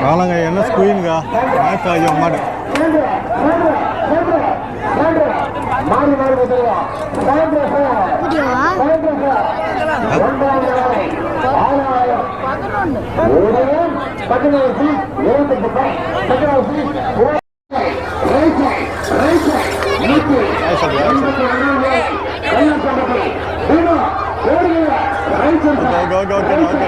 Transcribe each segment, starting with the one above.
காலங்க என்ன ஸ்குயின்கா மேட்ச் ஆகிய மாடு பதினேழு இருபத்தஞ்சு பதினேழு ரைட் ரைட் நூற்றி கள்ளக்கம்பட்டி ஓடுகிற ரைட் ஓகே ஓகே ஓகே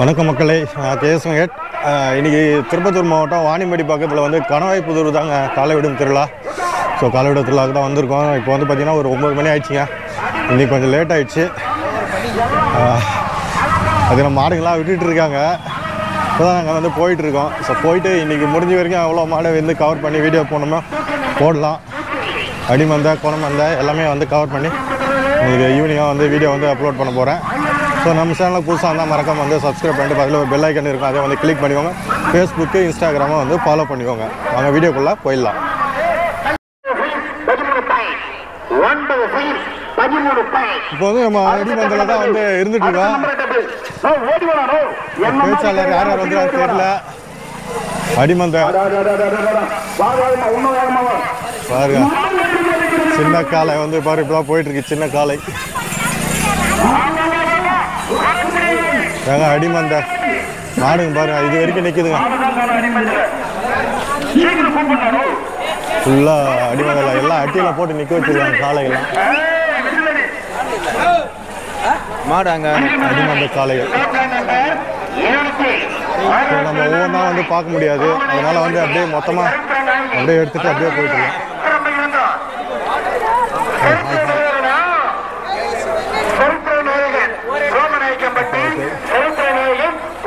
வணக்கம் மக்களே நான் இன்னைக்கு திருப்பத்தூர் மாவட்டம் வாணிமேடி பக்கத்தில் வந்து கணவாய்ப்புதூர் தாங்க காலைவிடும் திருவிழா. ஸோ காலைவிடும் திருவிழாவுக்கு தான் வந்திருக்கோம். இப்போ வந்து பார்த்திங்கன்னா ஒரு ஒம்பது மணி ஆயிடுச்சுங்க. இன்னைக்கு கொஞ்சம் லேட் ஆயிடுச்சு. அது நம்ம மாடுங்களாம் விட்டுட்டு இருக்காங்க. இப்போ தான் நாங்கள் வந்து போயிட்டுருக்கோம் ஸோ போயிட்டு இன்றைக்கி முடிஞ்ச வரைக்கும் அவ்வளோ மாடை வந்து கவர் பண்ணி வீடியோ போடணுமோ? போடலாம். அடிமந்த குணமந்த எல்லாமே வந்து கவர் பண்ணி உங்களுக்கு ஈவினிங்காக வந்து வீடியோ வந்து அப்லோட் பண்ண போகிறேன் ஸோ நம்ம சேனலுக்கு புதுசாக இருந்தால் மறக்காம வந்து சப்ஸ்கிரைப் பண்ணிட்டு அதில் ஒரு பெல் ஐக்கன் இருக்கும் அதை வந்து கிளிக் பண்ணிக்கோங்க. ஃபேஸ்புக்கு இன்ஸ்டாகிராமை வந்து ஃபாலோ பண்ணிக்கோங்க. வாங்க வீடியோக்குள்ளே போயிடலாம். இப்போ வந்து நம்ம அடிமந்தில் தான் வந்து இருந்துட்டு இருக்கோம். பேச்சாளர் யார் யார் வந்துருக்காங்க தெரியல. அடிமந்த. பாருங்க. சின்ன காலை வந்து பாரு இப்பதான் போயிட்டு இருக்கு சின்ன காலை ஏங்க அடிமந்த. மாடுங்க பாருங்க இது வரைக்கும் நிக்குதுங்க. ஃபுல்லா அடிமந்தல எல்லாம் அட்டியில போட்டு நிக்க வச்சிருக்காங்க காலையெல்லாம் மாடு அங்க அடிமந்த காளைகள். ஸோ நம்ம ஒவ்வொன்றா வந்து பார்க்க முடியாது. அதனால வந்து அப்படியே மொத்தமா அப்படியே எடுத்துட்டு அப்படியே போயிட்டு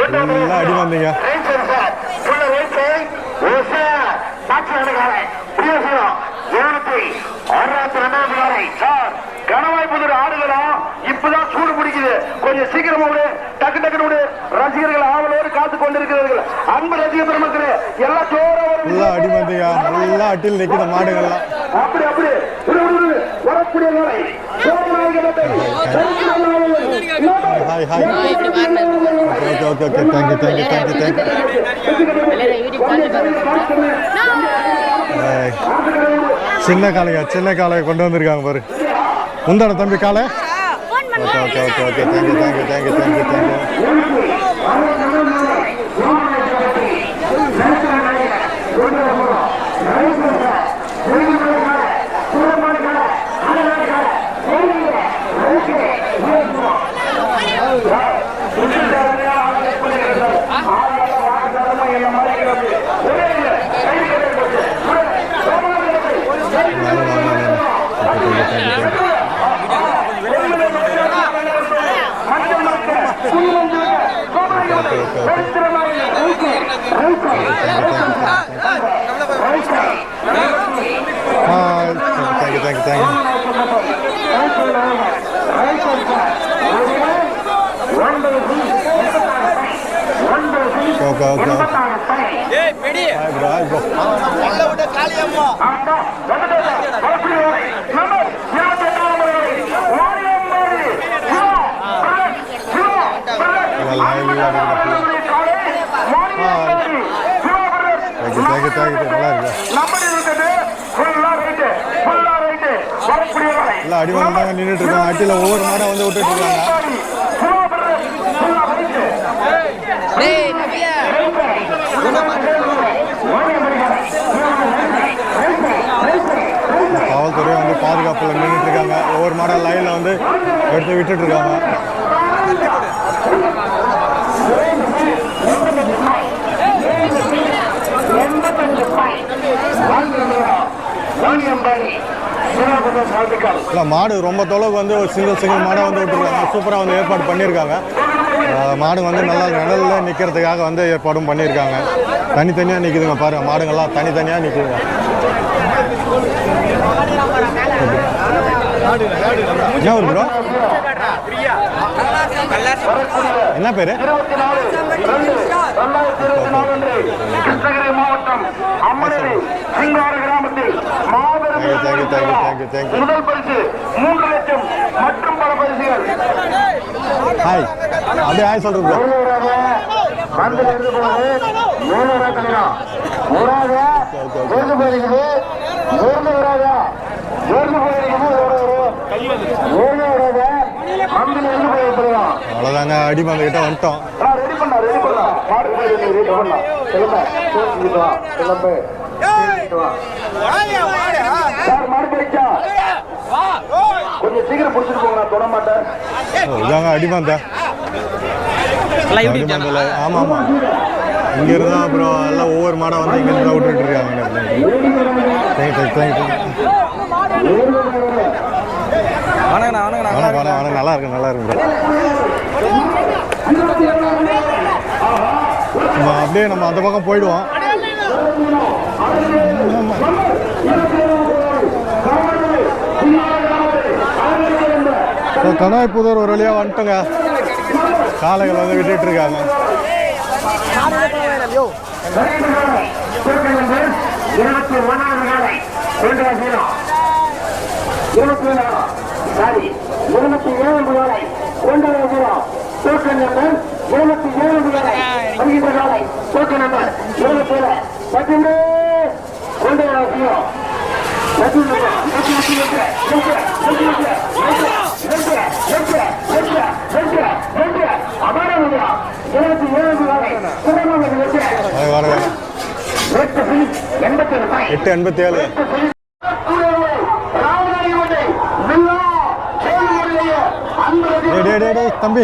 எல்லாம் அடி வந்தீங்க கணவாய்ப்புதர் ஆடுகளும் இப்பதான் சூடு பிடிக்குது. கொஞ்சம் சீக்கிரமா விடு டக்கு டக்குனு விடு. ரசிகர்கள் ஆவலோடு காத்து கொண்டிருக்கிறார்கள். அன்பு ரசிக பெருமக்களே எல்லாம் ஜோரா வரும் ஃபுல்லாக அடி வந்தீங்க நல்லா அட்டியில் நிற்கிது மாடுகள்லாம். அப்படி அப்படி. வரக்கூடிய நாளை hi hi okay okay okay thank you thank you thank you thank you சின்ன காளையா சின்ன காளையை கொண்டு வந்திருக்காங்க பாரு. முந்தான தம்பி காளை? Okay okay okay okay thank you thank you thank you thank you thank you okay okay okay thank you thank you thank you okay okay okay hi bro hi bro thank you thank you நல்லா இருக்கு. எல்லாம் அடி நின்றுட்டு இருக்காங்க. அட்டியில் ஒவ்வொரு மாடம் வந்து விட்டுட்டு இருக்காங்க. காவல்துறை வந்து பாதுகாப்பில் நின்றுட்டு இருக்காங்க. ஒவ்வொரு மாடம் லைனில் வந்து எடுத்து விட்டுட்டு இருக்காங்க. இல்லை மாடு ரொம்ப தொலைவுக்கு வந்து ஒரு சிங்கிள் சிங்கிள் மாடை வந்து விட்டுருக்காங்க. சூப்பராக வந்து ஏற்பாடு பண்ணியிருக்காங்க. மாடு வந்து நல்லா நிழலில் நிற்கிறதுக்காக வந்து ஏற்பாடும் பண்ணியிருக்காங்க. தனித்தனியாக நிற்குதுங்க பாருங்க மாடுங்கள்லாம் தனித்தனியாக நிற்குதுங்க என்ன ப்ரோ என்ன பேர்? மாவட்டம் அம்மனேரி சிங்கார கிராமத்தில் மாபெரும் Thank you, thank you, thank you, thank you, thank you. முதல் பரிசு மூன்று லட்சம் மற்றும் பல பரிசுகள். ஹாய் அப்படியே ஹாய் சொல்கிறேன் ப்ரோ மந்தில் இருந்து போனது மூணு கல்யாணம் ஊராக ஊர்ந்து போயிருக்குது ஊர்ந்து ஊர்ந்து போயிருக்குது ஊர்ந்து வராதா மந்தில் இருந்து போயிருக்கிறோம் அவ்வளோதாங்க அடிமந்த கிட்ட வந்துட்டோம். ரெடி பண்ணா ரெடி பண்ணா. மாடு ரெடி பண்ணா. கிளம்ப கொஞ்சம் சீக்கிரம் பிடிச்சிட்டு போங்க நான் தொட மாட்டேன். இதாங்க அடிமந்த. ஆமாம் ஆமாம் இங்கே இருந்தால் அப்புறம் எல்லாம் ஒவ்வொரு மாடை வந்து இங்கே இருந்தால் விட்டுட்டு இருக்காங்க நல்லா இருக்கு நல்லா இருக்கு நம்ம அப்படியே நம்ம அந்த பக்கம் போயிடுவோம். கணவாய் புதூர் ஒரு வழியாக வந்துட்டோங்க. காளைகள் வந்து விட்டுட்டு இருக்காங்க இருபத்தி ஒன்னாவது காலை இருபத்தி ஏழு சாரி இருபத்தி ஏழு காலை நம்பர் இருபத்தி நம்பர் இருபத்தி ஏழு பத்து கொண்டு இருபத்தி ஏழு எட்டு எண்பத்தி ஏழு தம்பி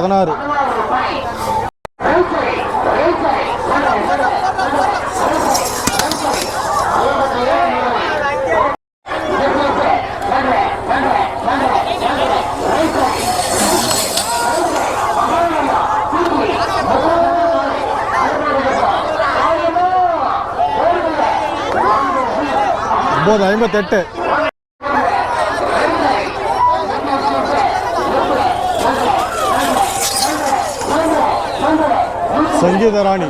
பதினாறு. ஒம்பது ஐம்பத்தெட்டு. సంగీత రాణి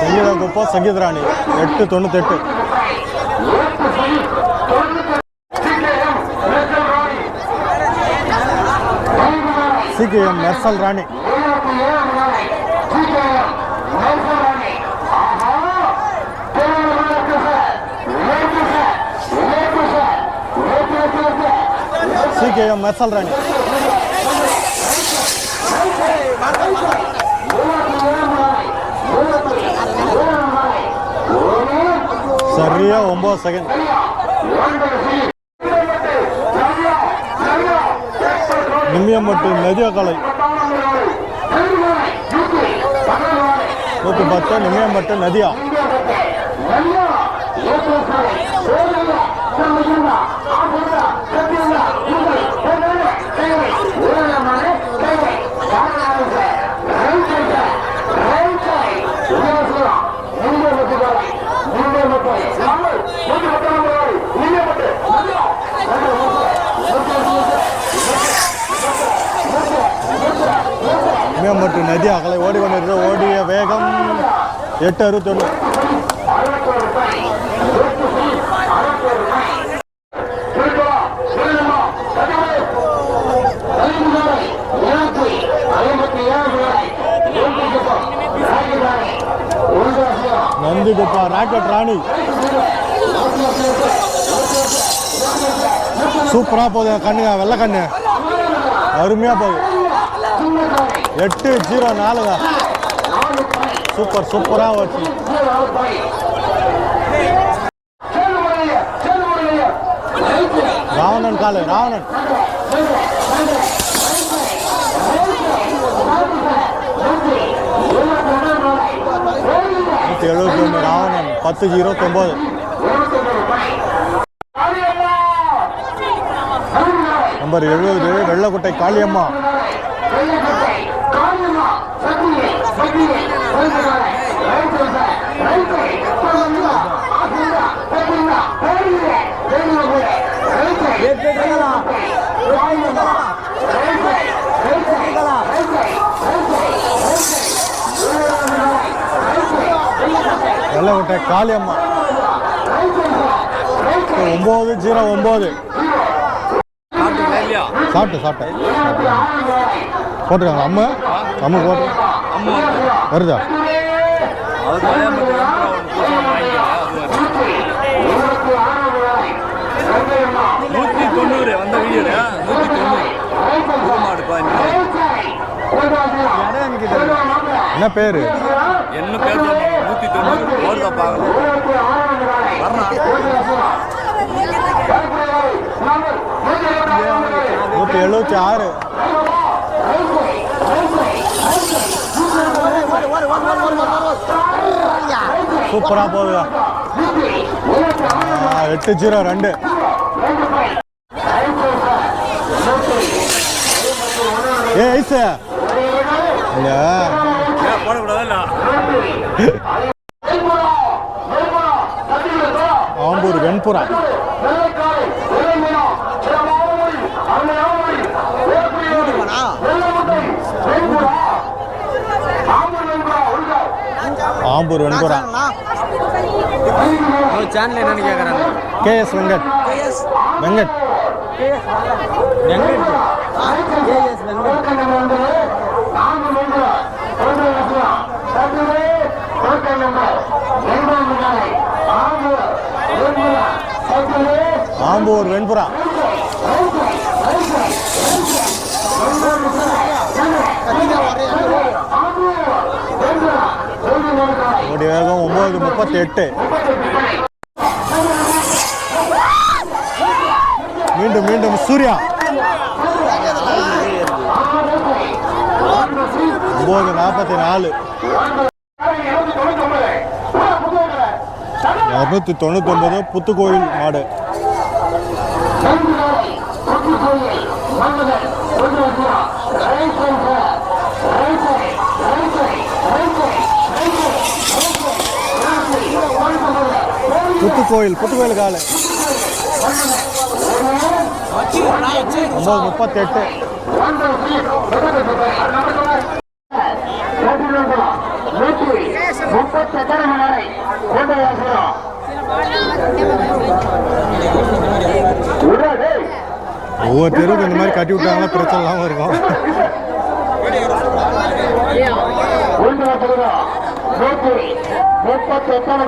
సంగీత గొప్ప సంగీత రాణి ఎట్టు తొండతెట్టు సికేఎం నర్సల్ రాణి. సికేఎం నర్సల్ రాణి. சரியா ஒன்பது செகண்ட் நிம்மியம்பட்டு கலை. நூற்றி பத்து நிம்மியம்பட்டு நதியா நிம்மியம்பட்டு நதி அகலை ஓடிக்கொண்டிருக்கிற ஓடிய வேகம் எட்டு அறுபத்தொன்று நந்திகுப்பா ராக்கெட் ராணி. சூப்பராக போகுது கண்ணுங்க வெள்ளை கண்ணு. அருமையாக போகுது. எட்டு ஜீரோ நாலுங்க. சூப்பர் சூப்பராக வச்சு ராவணன் காலு ராவணன். நூற்றி எழுபத்தி ஒன்று ராவணன். பத்து ஜீரோ தொம்பது. நம்பர் எழுபது வெள்ளக்கோட்டை காளியம்மா. வெள்ளக்கோட்டை காளியம்மா. ஒம்பது ஜீரோ ஒம்பது. சாப்பிட்டு சாப்பிட்டேன் போட்டுருக்காங்க அம்மா. அம்மா போட்டு. வருதா? நூற்றி தொண்ணூறு வந்த வீடியோ நூற்றி தொண்ணூறு. மாடு என்ன பேர்? என்ன பேர் நூற்றி தொண்ணூறு. ஓடுதா பார்க்கலாம் நூற்றி எழுபத்தி ஆறு. சூப்பராக போகுதா எட்டு ஜீரோ ரெண்டு. ஏ ஐசு. இல்ல ஏன் போடக்கூடாதா இல்லை ஆம்பூர் வெண்புறா. ஆம்பூர் வெண்புறா சேனல் என்னன்னு கேட்குறாங்க கேஎஸ் வெங்கட். வெங்கட். ஆம்பூர் வெண்புறா. ஓடி வேகம் ஒன்பது முப்பத்தி எட்டு மீண்டும் மீண்டும் சூர்யா. ஒன்பது நாற்பத்தி நாலு. இரநூத்தி தொண்ணூத்தி ஒன்பது புத்துக்கோயில் மாடு. புத்துக்கோயில் புத்துக்கோயில் காலை. ஒன்பது முப்பத்தெட்டு. ஒவ்வொரு தெருவுக்கு இந்த மாதிரி கட்டி விட்டாங்கன்னா பிரச்சனை இல்லாமல் இருக்கும். முப்பத்தி எட்டாம்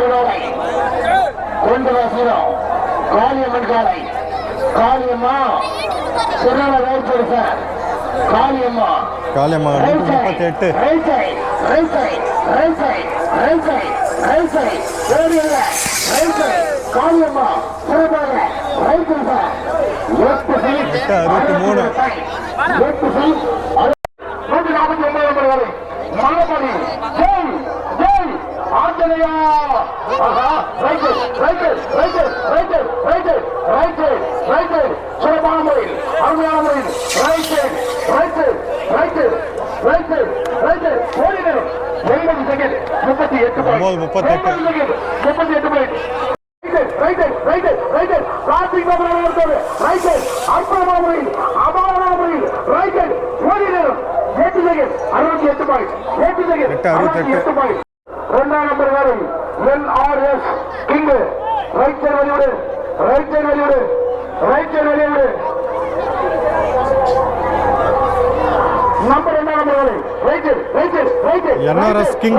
வருகிறோம் காளியம்மன் காலை காளியம்மா திருநாள வேறு சார். காளியம்மா. காளியம்மா முப்பத்தி எட்டு right side right side right side right side right side வேறு இல்லை ரைட் சைட் காளியம்மா சிறப்பாக ரைட் சார். எட்டு சைட். எட்டு அறுபத்தி மூணு. எட்டு சைட். நூற்றி நாற்பத்தி ஒன்பது நம்பர் வரை. மாலப்பணி ஜெய் ஜெய். ஆஞ்சநேயா. ஆஹா right right right right right right right சிறப்பான முறையில் அருமையான முறையில் right right right right right ஓடினர் எண்பது செகண்ட் முப்பத்தி எட்டு. முப்பத்தி பாயிண்ட் எட்டு செகண்ட் அறுபத்தி எட்டு பாயிண்ட் அறுபத்தி எட்டு. பாயிண்ட் கிங் ரைட் சைடு வெளிவிடு ரைட் சைடு வெளிவிடு ரைட் சைடு வெளிவிடு நம்பர் ரெண்டாம் number right right right NRS King.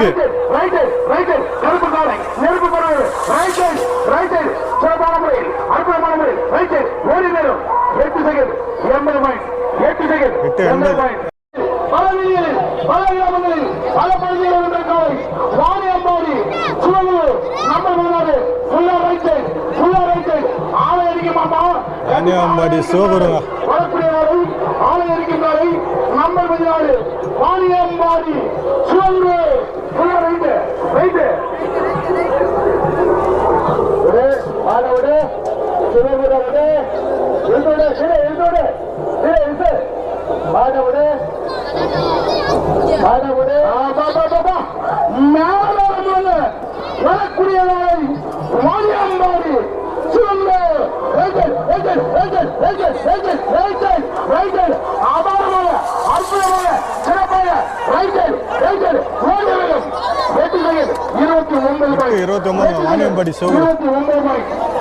Right right நெருப்பு காலை நெருப்பு காலை ரைட் ரைட் சிறப்பான முறையில் அற்புதமான முறையில் ரைட் ஓடி நேரம். எட்டு செகண்ட் எண்பது பாயிண்ட் எட்டு செகண்ட் எண்பது. பாயிண்ட் பல வீதிகளில் பல கிராமங்களில் பல பகுதிகளில் உள்ள காலை வாணியம்பாடி சுழலூர் நம்பர் மூணாவது ஃபுல்லா ரைட் சைட் ஃபுல்லா ரைட் சைட் ஆளை அடிக்க மாட்டோம் வாணியம்பாடி சிவகுருங்க வரக்கூடிய நாளை ஆலை இருக்கின்றாரை நம்பர் பதினாலு வாணியம்பாடி சிவகுரு ரைட்டு ரைட்டு. விடு ஆள விடு. சிவகுரு விடு எழுதோடு சிறு எழுதோடு சிறு எழுத்து பாட விடு பாட விடு மேல வரக்கூடிய நாளை Vaniyambadi Sivaguru right right right right right right right அபாரமாக அற்புதமாக சிறப்பாக ரைட்டு ரைட்டு ஓடி வேண்டும் வெற்றி இருபத்தி ஒன்பது இருபத்தி ஒன்பது வாணியம்பாடி இருபத்தி ஒன்பது